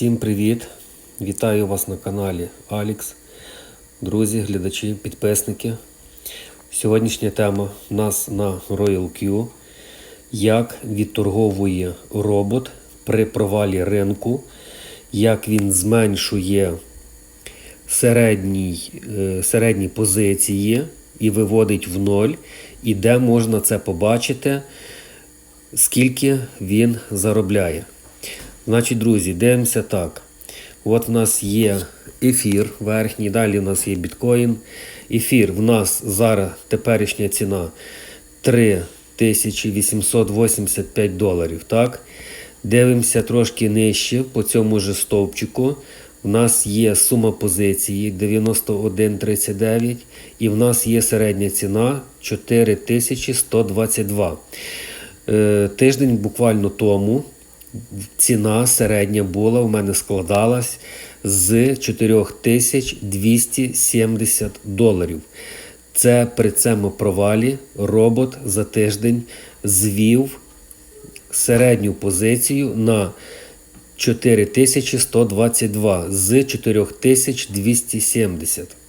Всім привіт! Вітаю вас на каналі Алікс. Друзі, глядачі, підписники. Сьогоднішня тема у нас на Royal Q. Як відторговує робот при провалі ринку, як він зменшує середній, е, середні позиції і виводить в ноль, і де можна це побачити, скільки він заробляє. Значить, друзі, дивимося так. От в нас є ефір верхній, далі в нас є біткоін. Ефір в нас зараз теперішня ціна 3885 доларів. Так? Дивимося трошки нижче по цьому же стовпчику. В нас є сума позиції 91,39 і в нас є середня ціна 4122. Е, Тиждень буквально тому ціна середня була, у мене складалась з 4270 доларів. Це при цьому провалі робот за тиждень звів середню позицію на 4122 з 4270.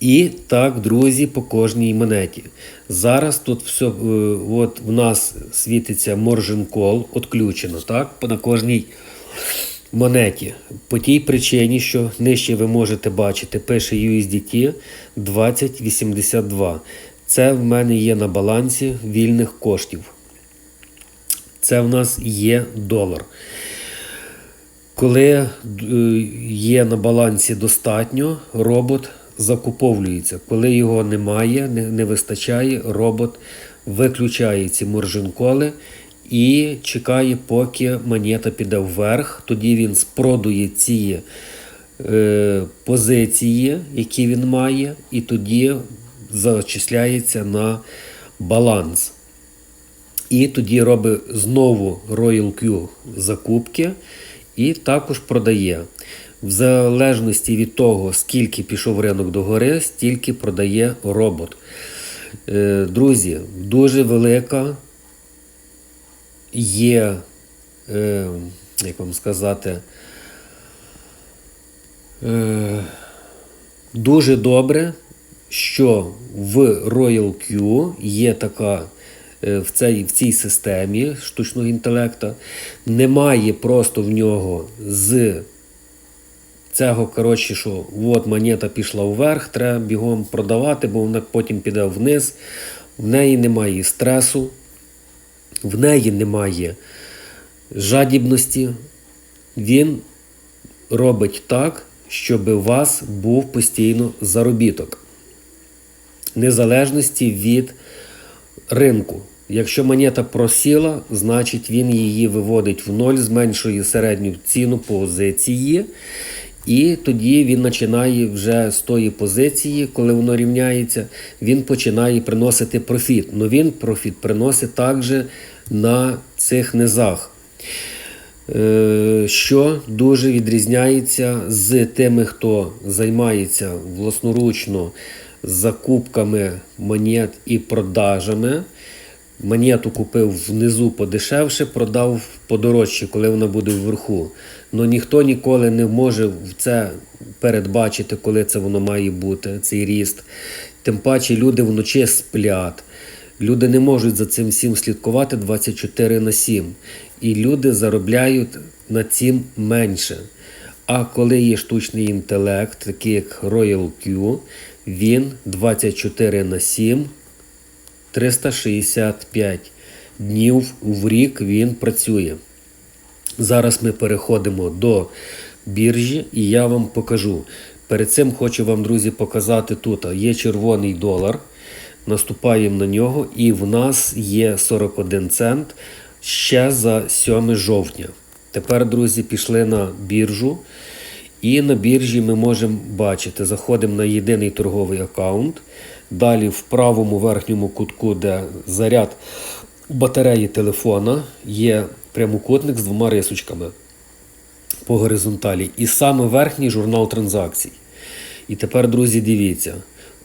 І так, друзі, по кожній монеті. Зараз тут все, е, от в нас світиться Call, відключено, так, на кожній монеті. По тій причині, що нижче ви можете бачити, пише USDT 2082. Це в мене є на балансі вільних коштів. Це в нас є долар. Коли е, є на балансі достатньо, робот закуповується. Коли його немає, не, не вистачає, робот виключає ці моржинколи і чекає, поки монета піде вверх. Тоді він спродує ці е, позиції, які він має, і тоді зачисляється на баланс. І тоді робить знову Royal Q закупки і також продає. В залежності від того, скільки пішов ринок догори, стільки продає робот. Е, Друзі, дуже велика є, е, як вам сказати, е, дуже добре, що в Royal Q є така в цій, в цій системі штучного інтелекту, немає просто в нього з цього, коротше, що от монета пішла вверх, треба бігом продавати, бо вона потім піде вниз. В неї немає стресу, в неї немає жадібності. Він робить так, щоб у вас був постійно заробіток. Незалежності від ринку. Якщо монета просіла, значить він її виводить в ноль, зменшує середню ціну позиції. І тоді він починає вже з тої позиції, коли воно рівняється, він починає приносити профіт. Но він профіт приносить також на цих низах. Е, що дуже відрізняється з тими, хто займається власноручно закупками монет і продажами. Монету купив внизу подешевше, продав подорожче, коли вона буде вверху. Ну ніхто ніколи не може це передбачити, коли це воно має бути, цей ріст. Тим паче люди вночі сплять. Люди не можуть за цим всім слідкувати 24 на 7. І люди заробляють на цим менше. А коли є штучний інтелект, такий як Royal Q, він 24 на 7 365 днів в рік він працює. Зараз ми переходимо до біржі і я вам покажу. Перед цим хочу вам, друзі, показати тут. Є червоний долар. Наступаємо на нього, і в нас є 41 цент ще за 7 жовтня. Тепер, друзі, пішли на біржу. І на біржі ми можемо бачити, заходимо на єдиний торговий аккаунт. Далі в правому верхньому кутку, де заряд батареї телефона, є прямокутник з двома рисочками по горизонталі. І саме верхній журнал транзакцій. І тепер, друзі, дивіться.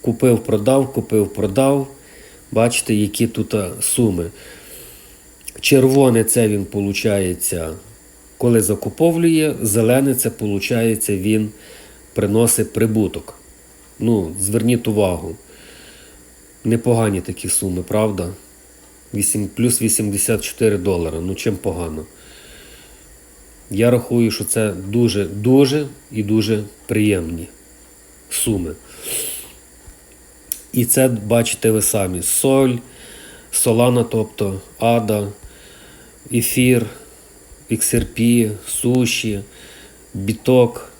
Купив, продав, купив, продав. Бачите, які тут суми. Червоне це він, виходить, коли закуповує, зелене це виходить, він приносить прибуток. Ну, зверніть увагу. Непогані такі суми, правда? 8, плюс 84 долара. Ну чим погано? Я рахую, що це дуже, дуже і дуже приємні суми. І це бачите ви самі: соль, солана, тобто ада, ефір, XRP, суші, біток,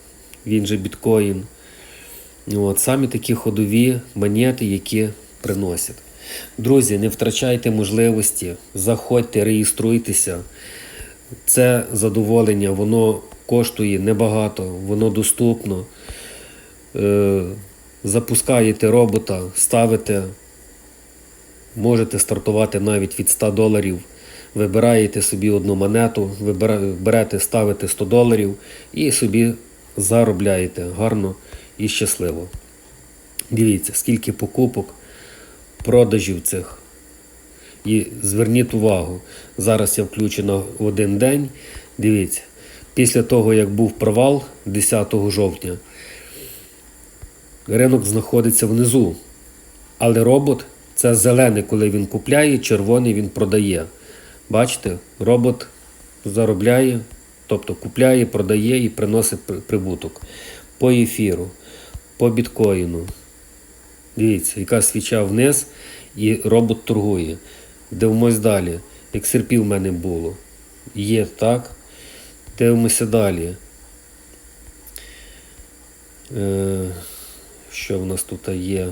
він же біткоін. От, самі такі ходові монети, які приносять. Друзі, не втрачайте можливості, заходьте, реєструйтеся. Це задоволення, воно коштує небагато, воно доступно. Е, запускаєте робота, ставите, можете стартувати навіть від 100 доларів. Вибираєте собі одну монету, берете, ставите 100 доларів і собі заробляєте гарно і щасливо. Дивіться, скільки покупок, продажів цих. І зверніть увагу, зараз я включено в один день. Дивіться, після того, як був провал 10 жовтня, ринок знаходиться внизу. Але робот це зелений, коли він купляє, червоний він продає. Бачите, робот заробляє, тобто купляє, продає і приносить прибуток. По ефіру, по біткоїну. Дивіться, яка свіча вниз, і робот торгує. Дивимось далі. XRP в мене було. Є, так? Дивимося далі. Е, що в нас тут є?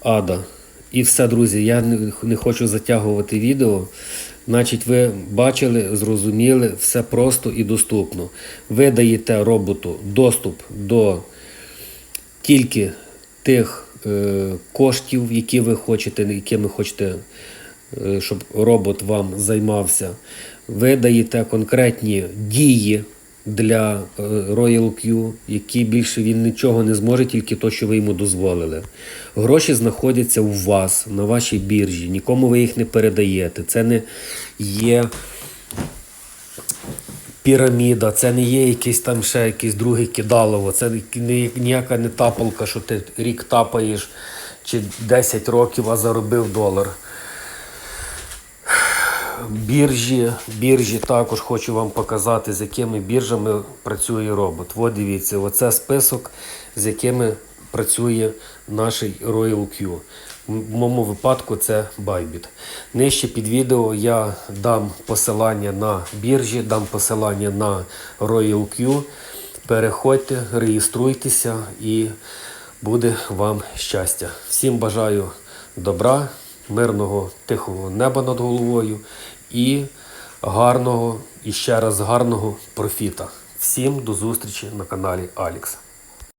Ада. І все, друзі, я не хочу затягувати відео. Значить, ви бачили, зрозуміли, все просто і доступно. Ви даєте роботу доступ до тільки тих е, коштів, які ви хочете, якими хочете, е, щоб робот вам займався. Ви даєте конкретні дії для е, Royal Q, які більше він нічого не зможе, тільки то, що ви йому дозволили. Гроші знаходяться у вас на вашій біржі, нікому ви їх не передаєте. Це не є піраміда, це не є якийсь там ще якийсь другий кидалово, це не, ніяка не тапалка, що ти рік тапаєш чи 10 років, а заробив долар. Біржі, біржі також хочу вам показати, з якими біржами працює робот. От дивіться, оце список, з якими працює наш Royal Q. В моєму випадку це Bybit. Нижче під відео я дам посилання на біржі, дам посилання на Royal Q. Переходьте, реєструйтеся і буде вам щастя. Всім бажаю добра, мирного, тихого неба над головою і гарного, і ще раз гарного профіта. Всім до зустрічі на каналі Алікс.